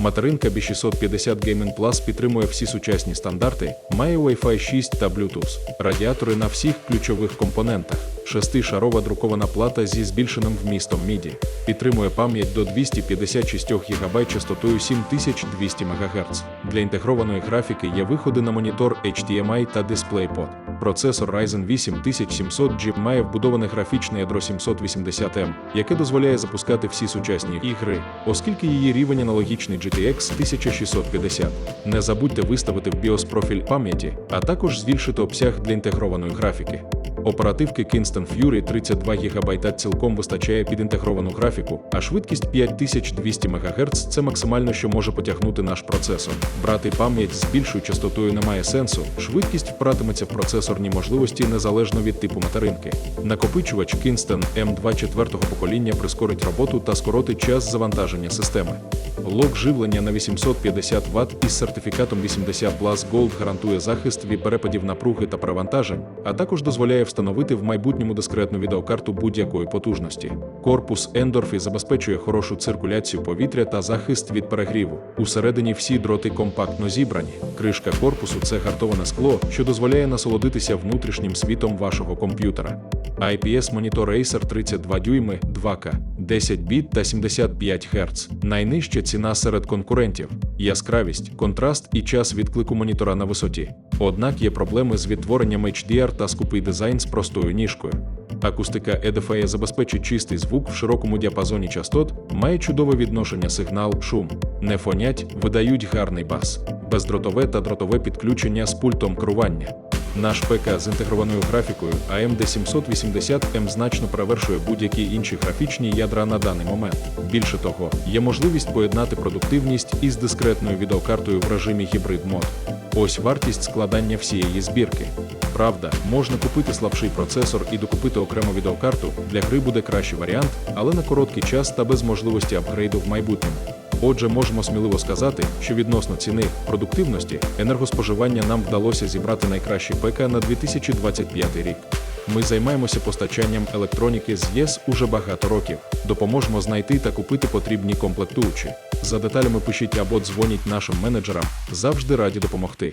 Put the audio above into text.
Материнка B650 Gaming Plus підтримує всі сучасні стандарти, має Wi-Fi 6 та Bluetooth, радіатори на всіх ключових компонентах, шестишарова друкована плата зі збільшеним вмістом MIDI, підтримує пам'ять до 256 ГБ частотою 7200 МГц. Для інтегрованої графіки є виходи на монітор HDMI та DisplayPort. Процесор Ryzen 8700G має вбудоване графічне ядро 780M, яке дозволяє запускати всі сучасні ігри, оскільки її рівень аналогічний GTX 1650. Не забудьте виставити в BIOS профіль пам'яті, а також збільшити обсяг для інтегрованої графіки. Оперативки Kingston Fury 32 ГБ цілком вистачає під інтегровану графіку, а швидкість 5200 МГц це максимально, що може потягнути наш процесор. Брати пам'ять з більшою частотою немає сенсу, швидкість впратиметься в процесорні можливості незалежно від типу материнки. Накопичувач Kingston M2 четвертого покоління прискорить роботу та скоротить час завантаження системи. Блок живлення на 850 Вт із сертифікатом 80 Plus Gold гарантує захист від перепадів напруги та перевантажень, а також дозволяє встановити в майбутньому дискретну відеокарту будь-якої потужності. Корпус Endorphy забезпечує хорошу циркуляцію повітря та захист від перегріву. Усередині всі дроти компактно зібрані. Кришка корпусу це гартоване скло, що дозволяє насолодитися внутрішнім світом вашого комп'ютера. IPS монітор Acer 32 дюйми 2К, 10 біт та 75 Гц. Найнижча ціна серед конкурентів, яскравість, контраст і час відклику монітора на висоті. Однак є проблеми з відтворенням HDR та скупий дизайн з простою ніжкою. Акустика EDFA забезпечить чистий звук в широкому діапазоні частот, має чудове відношення сигнал, шум, не фонять, видають гарний бас, бездротове та дротове підключення з пультом керування. Наш ПК з інтегрованою графікою AMD 780M значно перевершує будь-які інші графічні ядра на даний момент. Більше того, є можливість поєднати продуктивність із дискретною відеокартою в режимі гібрид мод. Ось вартість складання всієї збірки. Правда, можна купити слабший процесор і докупити окрему відеокарту. Для гри буде кращий варіант, але на короткий час та без можливості апгрейду в майбутньому. Отже, можемо сміливо сказати, що відносно ціни, продуктивності, енергоспоживання нам вдалося зібрати найкращі ПК на 2025 рік. Ми займаємося постачанням електроніки з ЄС уже багато років. Допоможемо знайти та купити потрібні комплектуючі. За деталями пишіть або дзвоніть нашим менеджерам. Завжди раді допомогти.